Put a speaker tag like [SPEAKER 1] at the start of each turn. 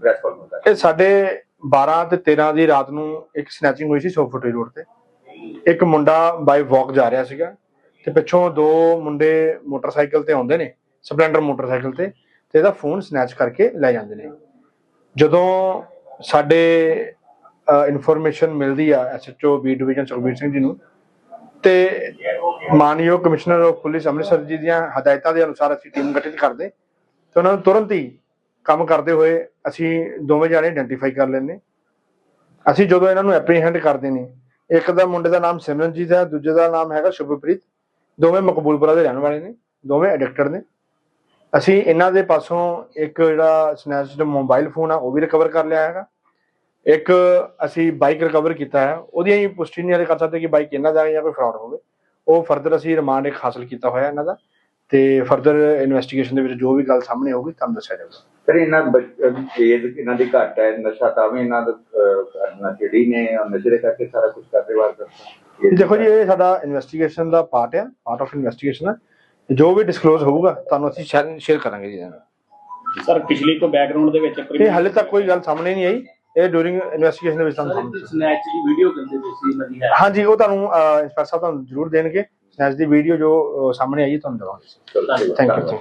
[SPEAKER 1] ਤੁਹਾਨੂੰ ਦੱਸ
[SPEAKER 2] ਇਹ ਸਾਡੇ 12 ਤੇ 13 ਦੀ ਰਾਤ ਨੂੰ ਇੱਕ ਸਨੈਚਿੰਗ ਹੋਈ ਸੀ ਸੋਫਟਰੀ ਰੋਡ ਤੇ। ਇੱਕ ਮੁੰਡਾ ਬਾਈ ਵਾਕ ਜਾ ਰਿਹਾ ਸੀਗਾ ਤੇ ਪਿੱਛੋਂ ਦੋ ਮੁੰਡੇ ਮੋਟਰਸਾਈਕਲ ਤੇ ਆਉਂਦੇ ਨੇ, ਸਪਲੈਂਡਰ ਮੋਟਰਸਾਈਕਲ ਤੇ ਤੇ ਇਹਦਾ ਫੋਨ ਸਨੈਚ ਕਰਕੇ ਲੈ ਜਾਂਦੇ ਨੇ। ਜਦੋਂ ਸਾਡੇ ਇਨਫੋਰਮੇਸ਼ਨ ਮਿਲਦੀ ਆ SHO B division Sukhbir Singh ji ਨੂੰ ਤੇ ਮਾਨਯੋਗ ਕਮਿਸ਼ਨਰ ਆਫ ਪੁਲਿਸ ਅੰਮ੍ਰਿਤਸਰ ਜੀ ਦੀਆਂ ਹਦਾਇਤਾਂ ਦੇ ਅਨੁਸਾਰ ਅਸੀਂ ਟੀਮ ਗਠਿਤ ਕਰਦੇ ਤੇ ਉਹਨਾਂ ਨੂੰ ਤੁਰੰਤ ਹੀ ਕੰਮ ਕਰਦੇ ਹੋਏ ਅਸੀਂ ਦੋਵੇਂ ਜਾਣੇ ਆਇਡੈਂਟੀਫਾਈ ਕਰ ਲੈਂਦੇ। ਅਸੀਂ ਜਦੋਂ ਇਹਨਾਂ ਨੂੰ ਐਪਰੀਹੈਂਡ ਕਰਦੇ ਨੇ, ਇੱਕ ਦਾ ਮੁੰਡੇ ਦਾ ਨਾਮ ਸਿਮਰਨਜੀਤ ਹੈ, ਦੂਜੇ ਦਾ ਨਾਮ ਹੈਗਾ ਸ਼ੁਭਪ੍ਰੀਤ। ਦੋਵੇਂ ਮਕਬੂਲਪੁਰਾ ਦੇ ਰਹਿਣ ਵਾਲੇ ਨੇ, ਦੋਵੇਂ ਐਡਿਕਟਡ ਨੇ। ਅਸੀਂ ਇਹਨਾਂ ਦੇ ਪਾਸੋਂ ਇੱਕ ਜਿਹੜਾ ਸਨੈਚਡ ਮੋਬਾਈਲ ਫੋਨ ਆ, ਉਹ ਵੀ ਰਿਕਵਰ ਕਰ ਲਿਆ ਹੈਗਾ। ਇੱਕ ਅਸੀਂ ਬਾਈਕ ਰਿਕਵਰ ਕੀਤਾ ਹੈ ਉਹਦੀ ਹੀ ਪੁਸ਼ਟੀ ਨਹੀਂ ਹਾਲੇ ਕਰ ਸਕਦੇ ਕਿ ਬਾਈਕ ਇਹਨਾਂ ਦਾ ਜਾਂ ਕੋਈ ਫਰਾਡ ਹੋਵੇ। ਉਹ ਫਰਦਰ ਅਸੀਂ ਰਿਮਾਂਡ ਇੱਕ ਹਾਸਲ ਕੀਤਾ ਹੋਇਆ ਇਹਨਾਂ ਦਾ। ਤੇ ਫਰਦਰ ਇਨਵੈਸਟੀਗੇਸ਼ਨ ਦੇ ਵਿੱਚ ਜੋ ਵੀ ਗੱਲ ਸਾਹਮਣੇ ਆਊਗੀ ਤੁਹਾਨੂੰ ਦੱਸਿਆ ਜਾਊਗਾ।
[SPEAKER 1] ਸਰ ਇਹਨਾਂ ਬੱਚ- ਦੀ ਏਜ ਇਹਨਾਂ ਦੀ ਘੱਟ ਹੈ ਨਸ਼ਾ ਤਾਂ ਵੀ ਇਹਨਾਂ ਦਾ ਕਰਨਾ ਜਿਹੜੀ ਨੇ ਨਸ਼ੇ ਦੇ ਕਰਕੇ ਸਾਰਾ ਕੁਝ ਕਰਦੇ ਵਾਰ
[SPEAKER 2] ਇਹ ਦੇਖੋ ਜੀ ਇਹ ਸਾਡਾ ਇਨਵੈਸਟੀਗੇਸ਼ਨ ਦਾ ਪਾਰਟ ਹੈ ਪਾਰਟ ਆਫ ਇਨਵੈਸਟੀਗੇਸ਼ਨ ਹੈ ਜੋ ਵੀ ਡਿਸਕਲੋਜ਼ ਹੋਊਗਾ ਤੁਹਾਨੂੰ ਅਸੀਂ ਸ਼ੇਅਰ ਕਰਾਂਗੇ ਜੀ।
[SPEAKER 3] ਸਰ ਪਿਛਲੀ ਤੋਂ ਬੈਕਗ੍ਰਾਉਂਡ ਦੇ ਵਿੱਚ
[SPEAKER 2] ਇਹ ਹਾਲੇ ਤੱਕ ਕੋਈ ਗੱਲ ਸਾਹਮਣੇ ਨਹੀਂ ਆਈ। ਇਹ ਡਿਊਰਿੰਗ ਇਨਵੈਸਟੀਗੇਸ਼ਨ ਦੇ ਵਿੱਚ ਤੁਹਾਨੂੰ ਸਾਹਮਣੇ
[SPEAKER 3] ਸਨੈਚ ਦੀ ਵੀਡੀਓ ਕਰਦੇ ਸੀ
[SPEAKER 2] ਹਾਂਜੀ ਉਹ ਤੁਹਾਨੂੰ ਇੰਸਪੈਕਟਰ ਸਾਹਿਬ ਤੁਹਾਨੂੰ ਜ਼ਰੂਰ ਦੇਣਗੇ। ਸਨੈਚ ਦੀ ਵੀਡੀਓ ਜੋ ਸਾਹਮਣੇ ਆਈ ਹੈ ਤੁਹਾਨੂੰ ਦਵਾਂਗੇ। Thank you